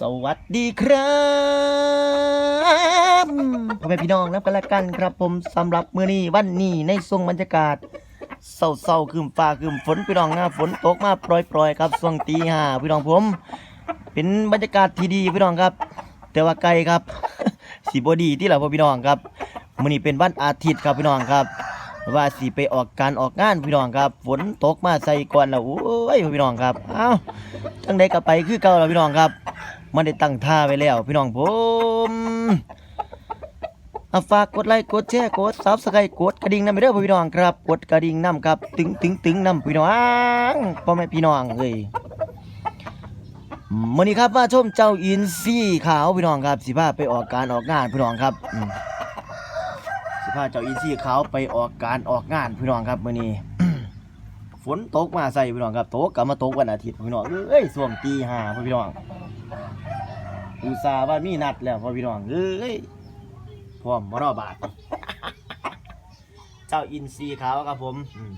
สวัสดีครับพ่อแม่พี่น้องนับกันละกันครับ ผมสำหรับมื้อนี้วันนี้ในทรงบรรยากาศเศร้าๆคืมฟ้าคืมฝนพี่น้องนะฝนตกมาปล่อยๆครับช่วงตีห้าพี่น้องผม เป็นบรรยากาศที่ดีพี่น้องครับ แต่ว่าไกลครับสีบดีที่เราพ่อพี่น้องครับมื้อนี้เป็นวันอาทิตย์ครับพี่น้องครับ ว่าสิไปออกการออกงานพี่น้องครับ ฝนตกมาใส่ก่อนแล้วโอ้ยพี่น้องครับเอ้าจังใดก็ไปคือเก่าแล้วพี่น้องครับ มันได้ตั้งท่าไว้แล้ว พี่น้องผมอาฝากกดไลค์กดแชร์กดซับสไครต์กดกระดิ่งนำไปเด้อพี่น้องครับ กดกระดิ่งนำครับตึงตึงตึงนำพี่น้องพ่อแม่พี่น้องเอ้ยมื้อนี้ครับมาชมเจ้าอินซี่ขาวพี่น้องครับสิพาไปออกการออกงานพี่น้องครับสิพาเจ้าอีซี่เขาวไปออกการออกงานพี่น้องครับมื้อนี้ฝนตกมาใส่พี่น้องครับตกกลับมาตกวันอาทิตย์พี่น้องเอ้ยส่วงตีห้าพี่น้อง อุตส่าห์ว่ามีนัดแล้วพ่อพี่น้องเอ้ยพร้อมบ่รอบาท เจ้าอินซีขาวครับผมอืม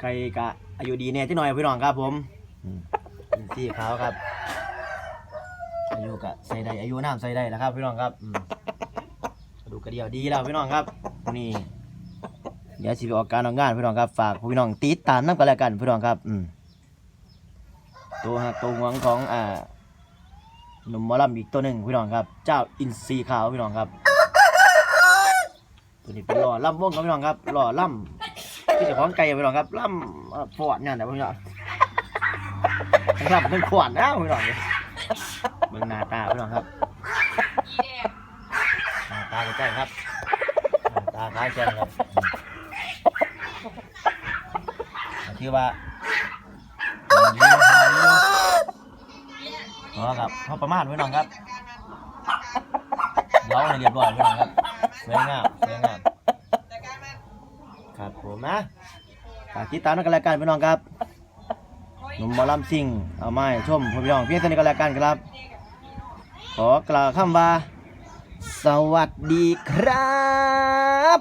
ใครกะอายุดีแน่ที่หน่อยพี่น้องครับผมอืมอินซีขาวครับ อายุกะใส่ได้อายุน้ำใส่ได้แล้วครับ พี่น้องครับอืมกระดูกกระเดียวดีแล้วพี่น้องครับนี่เดี๋ยวสิไปออกการออกงานพี่น้องครับฝากพี่น้องติดตามน้ำกันแล้วกันพี่น้องครับอืม ตัวหักตัวหวงของอ่าหนุ่มมอลำอีกตัวหนึ่งพี่น้องครับ เจ้าอินซีขาวพี่น้องครับ ตัวนี้เป็นหล่อล่ำวงครับพี่น้องครับหล่อล่ำที่เจะของไก่พี่น้องครับล่ำฟอดเนี่ยนะพี่น้องทั้งล่ำทั้งขวานนะพี่น้องเบิ่งหน้าตาพี่น้องครับหน้าตาใกล้ๆครับหน้าตาคล้ายกันครับคือว่า อ๋อครับพอประมาณพี่น้องครับเดี๋ยวให้เรียบร้อยพี่น้องครับสวยงามสวยงามครับผมนะฝากติดตามกันแล้วกันพี่น้องครับหนุ่มหมอลำซิ่งเอาไม้ชมพี่น้องเพียงเท่านี้ก็แล้วกันครับ ขอกล่าวคำว่า สวัสดีครับ